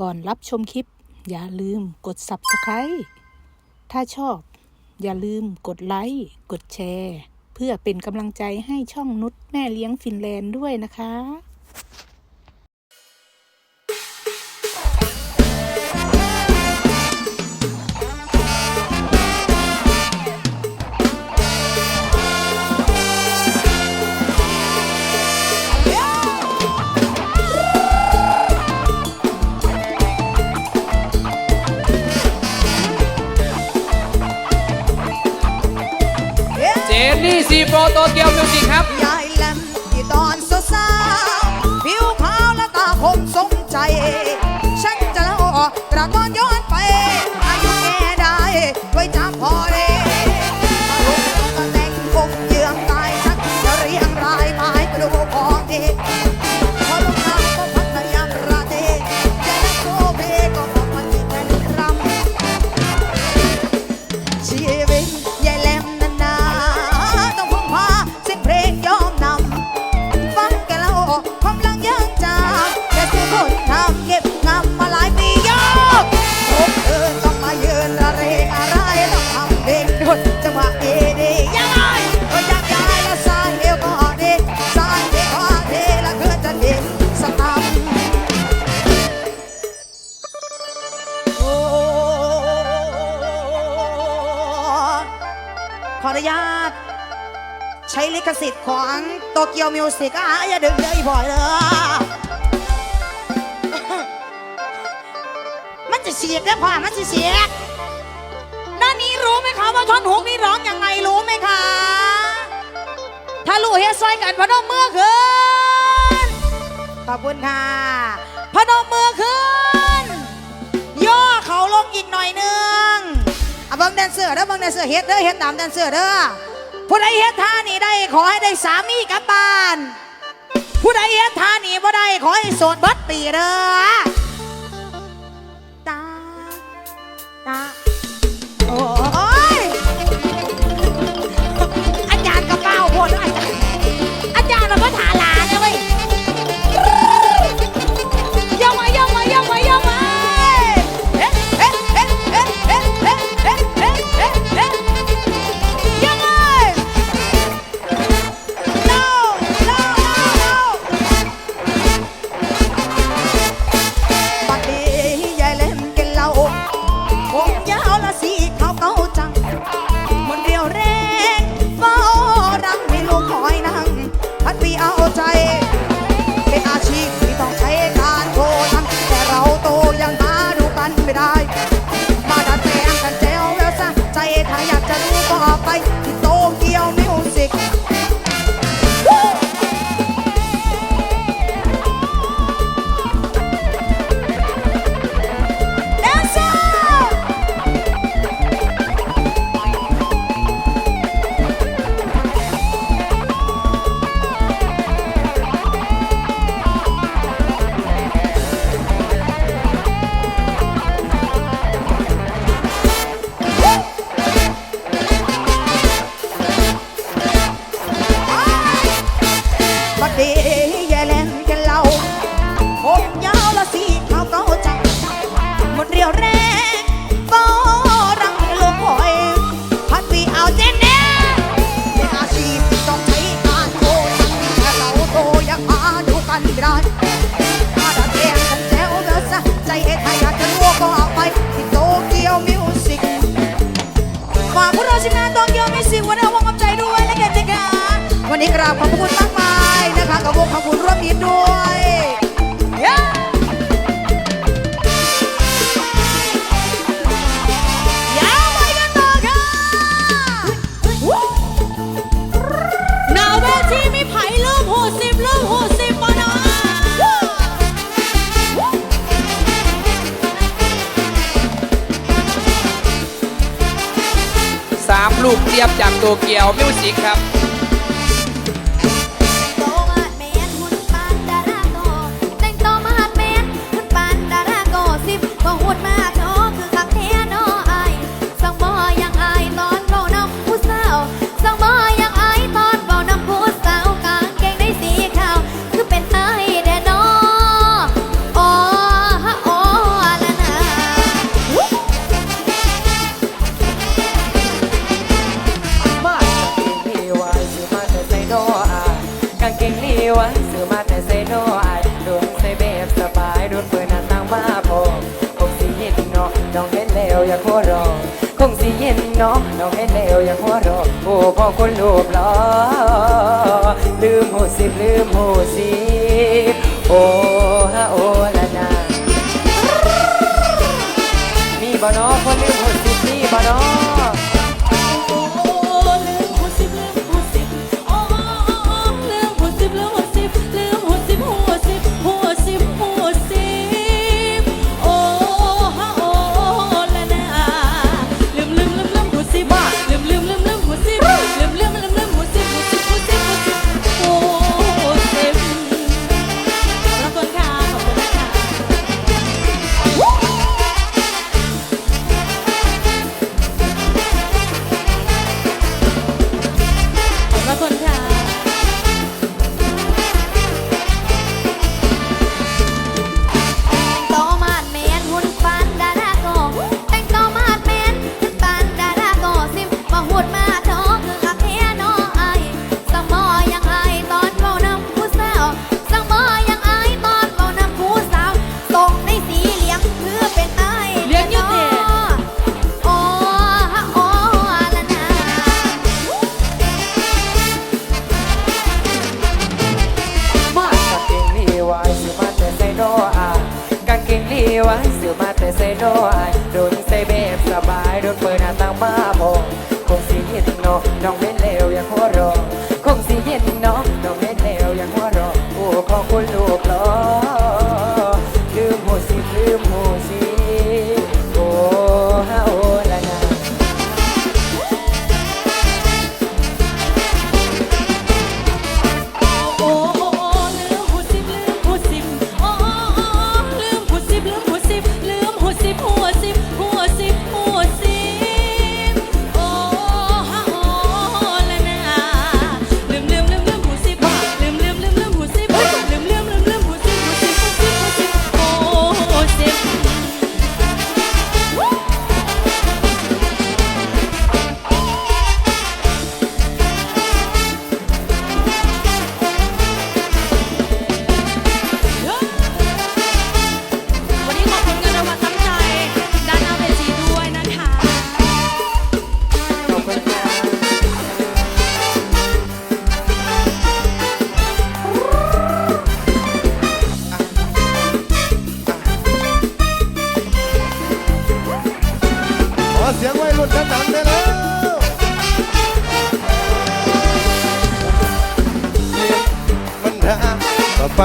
ก่อนรับชมคลิป อย่าลืมกด Subscribe ถ้าชอบ อย่าลืมกดไลค์กดแชร์ เพื่อเป็นกำลังใจให้ช่องนุชแม่เลี้ยงฟินแลนด์ด้วยนะคะ นี่ซีโฟโตเกียวมิวสิกครับ ยายแหลมที่ตอนสาวๆผิวขาวและตาคมสมใจ ฉันจะเล่ากระตอนย้อน ขออนุญาต ใช้ลิขสิทธิ์ของโตเกียวมิวสิกอะอย่าดึงเลยบ่อยเลยมันจะเสียกได้พ่อมันจะเสียกด้านนี้รู้ไหมคะว่าท่อนฮุกนี่ร้องยังไงรู้ไหมคะ ถ้ารู้เฮ็ดซอยกันพนมมือขึ้นขอบคุณค่ะพนมมือขึ้น เบังแดนเซอร์เด้อเบังแดนเซอร์เฮ็ดเด้อเฮ็ดตามแดนเซอร์เด้อผู้ใดเฮ็ดท่านี้ได้ขอให้ได้สามีกลับบ้าน ผู้ใดเฮ็ดท่านี้บ่ได้ขอให้โสดเบิดปีเด้อ ต้องยอมิวสิวันนี้เอาวางกับใจด้วยและกันนะคะวันนี้กราบขอบคุณมากมายนะคะกับวงขอบคุณร่วมยินด้วย ลูกเทียบจากโตเกียวมิวสิกครับ เนาะน้องเห็นแล้วอย่าหัวเราะโอ้พ่อคนรูปหล่อลืมหูสิลืมหูสิ ซื้อมาแต่ใส่โดอโดนใส่แบบสบายโดนเปิดหน้าต่างมาพงคงสีเห็นน้องน้องเล่นเลวอย่างหัวเรอคงสีเห็นน้องน้องเล่นเลวอย่างหัวเรอโอ้ขอคุณลูกหลอ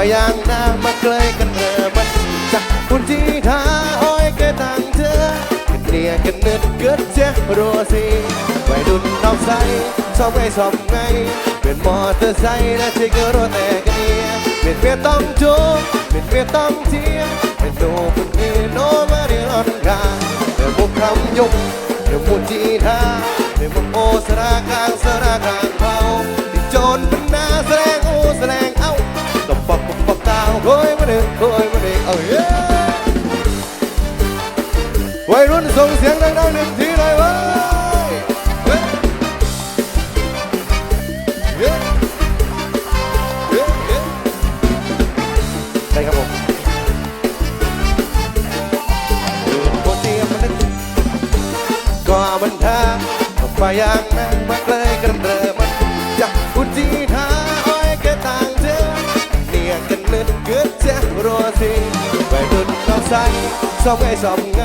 อไปย่างนามาเกลยกันเรอมันจากคุณที่ท้าอ้อยแกต่างเธอกันเลียกันนึดเกิดเจ้รัวสิวัยรุ่นนอกใสชอบไงชอบไง เป็นมอเตอร์ไซค์และที่ก็รถแต่กันเนี่ยเป็นเมียต้องจูบเป็นเมียต้องเที่ยงเป็นโนคนนี้โนมาเรียนรอนกาเดี๋ยวบุกคำยุกเดี๋ยวมุจีท่าเดี๋ยวมุโอสรากลางสรากลาง วัยรุ่นส่งเสียงดังๆหนึ่งทีเลยเว้ยเฮ้ยเฮ้ยเฮ้ยเฮ้ยได้ครับผมโคตรเจียมมันนึกก็มันทาไปอย่างนั้นมาเกยกันเริ่มมันจากกุจีทาอ้อยแกต่างเธอเนี่ยกันนึดเกิดเจ้ารอสิ ใส่สองไงสองไง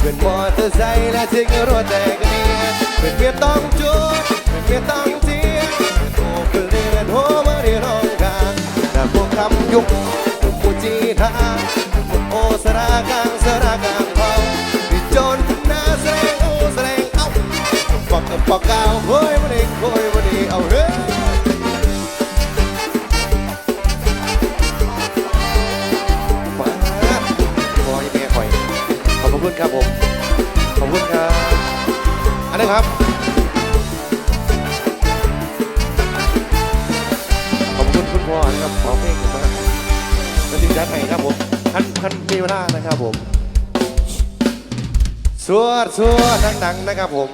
เป็นมอเตอร์ไซค์และทิ้งรถแต่กันเนี่ยเป็นเมียต้องจูเป็นเมียต้องเทียเป็นโอเป็นเรียนโหมาเรียร้องกันแต่พวกคำยุกเป็นกุจีท่าเป็นโอสรากลางสรากลางเผาที่โจรหน้าแสดงโอแสดงเอ้าปอกกับปอกกา คุณครับผม ขอบคุณครับ อันนี้ครับ ขอบคุณคุณพ่อนะครับ ขอเพลงมากแล้วทีมจัดให้ครับผมท่านท่านมีเวลานะครับผม สวดสวดดังๆนะครับผม